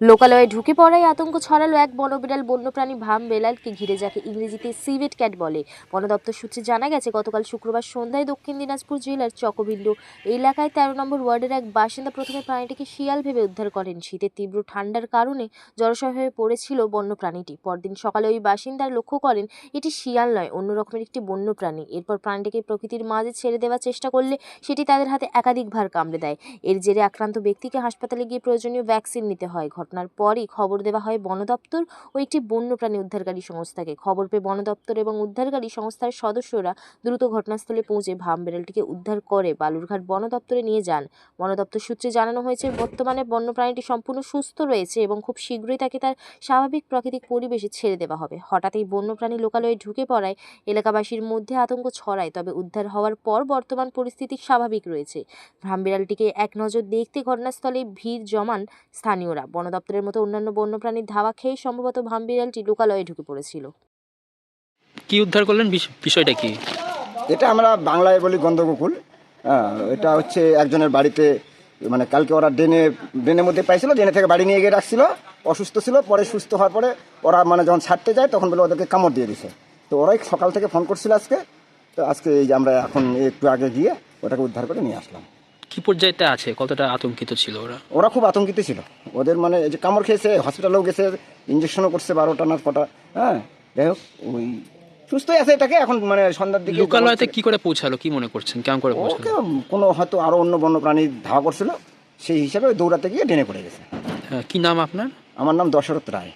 লোকালয়ে ঢুকে পড়ায় আতঙ্ক ছড়ালো এক বনবিড়াল বন্যপ্রাণী ভাম বেলালকে ঘিরে, যাকে ইংরেজিতে সিভেট ক্যাট বলে। বন দপ্তর সূত্রে জানা গেছে, গতকাল শুক্রবার সন্ধ্যায় দক্ষিণ দিনাজপুর জেলার চকবিল্লু এলাকায় তেরো নম্বর ওয়ার্ডের এক বাসিন্দা প্রথমে প্রাণীটিকে শিয়াল ভেবে উদ্ধার করেন। শীতের তীব্র ঠান্ডার কারণে জড়সড় হয়ে পড়েছিল বন্যপ্রাণীটি। পরদিন সকালে ওই বাসিন্দার লক্ষ্য করেন, এটি শিয়াল নয়, অন্য রকমের একটি বন্যপ্রাণী। এরপর প্রাণীটিকে প্রকৃতির মাঝে ছেড়ে দেওয়ার চেষ্টা করলে সেটি তাদের হাতে একাধিকবার কামড়ে দেয়। এর জেরে আক্রান্ত ব্যক্তিকে হাসপাতালে গিয়ে প্রয়োজনীয় ভ্যাকসিন নিতে হয়। ঘটনার পরই খবর দেওয়া হয় বন দপ্তর ও একটি বন্যপ্রাণী উদ্ধারকারী সংস্থাকে। খবর পেয়ে বন দপ্তর এবং উদ্ধারকারী সংস্থার সদস্যরা দ্রুত ঘটনাস্থলে পৌঁছে ভাম বেড়ালটিকে উদ্ধার করে বালুরঘাট বন দপ্তরে নিয়ে যান। বন দপ্তর সূত্রে জানানো হয়েছে, বর্তমানে বন্যপ্রাণীটি সম্পূর্ণ সুস্থ রয়েছে এবং খুব শীঘ্রই তাকে তার স্বাভাবিক প্রাকৃতিক পরিবেশে ছেড়ে দেওয়া হবে। হঠাৎ এই বন্যপ্রাণী লোকালয়ে ঢুকে পড়ায় এলাকাবাসীর মধ্যে আতঙ্ক ছড়ায়, তবে উদ্ধার হওয়ার পর বর্তমান পরিস্থিতি স্বাভাবিক রয়েছে। ভ্রামবিড়ালটিকে এক নজর দেখতে ঘটনাস্থলে ভিড় জমান স্থানীয়রা। বন দপ্তরের মতো অন্যান্য বন্যপ্রাণীর ধাওয়া খেয়ে সম্ভবত ভামবিড়ালটি লোকালয়ে ঢুকে পড়েছিল। কি উদ্ধার করলেন? বিষ- বিষয়টা কি? এটা আমরা বাংলায় বলি গন্ধগোকুল। হ্যাঁ এটা হচ্ছে একজনের বাড়িতে মানে কালকে ওরা ড্রেনে ড্রেনের মধ্যে পাইছিল ড্রেনে থেকে বাড়ি নিয়ে গিয়ে রাখছিল অসুস্থ ছিল পরে সুস্থ হওয়ার পরে ওরা মানে যখন ছাড়তে যায় তখন বলে ওদেরকে কামড় দিয়ে দিছে। তো ওরাই সকাল থেকে ফোন করছিল আজকে। তো আজকে এই যে আমরা এখন একটু আগে গিয়ে ওটাকে উদ্ধার করে নিয়ে আসলাম। কি পর্যায়েতে আছে? কতটা আতঙ্কিত ছিল ওরা? ওরা খুব আতঙ্কিত ছিল। ওদের মানে এই যে কামড় খেয়েছে হসপিটালেও গেছে ইঞ্জেকশনও করছে বারোটা না কটা হ্যাঁ যাই হোক ওই সুস্থই আছে এটাকে এখন মানে সন্ধ্যার দিকে লোকালয়তে কি করে পৌঁছালো? কি মনে করছেন? কেমন করে পৌঁছালো? ওকে কোনো হয়তো আরও অন্য বন্য প্রাণী ধাওয়া করছিল সেই হিসাবে দৌড়াতে গিয়ে ডেনে পড়ে গেছে। হ্যাঁ, কি নাম আপনার? আমার নাম দশরথ রায়।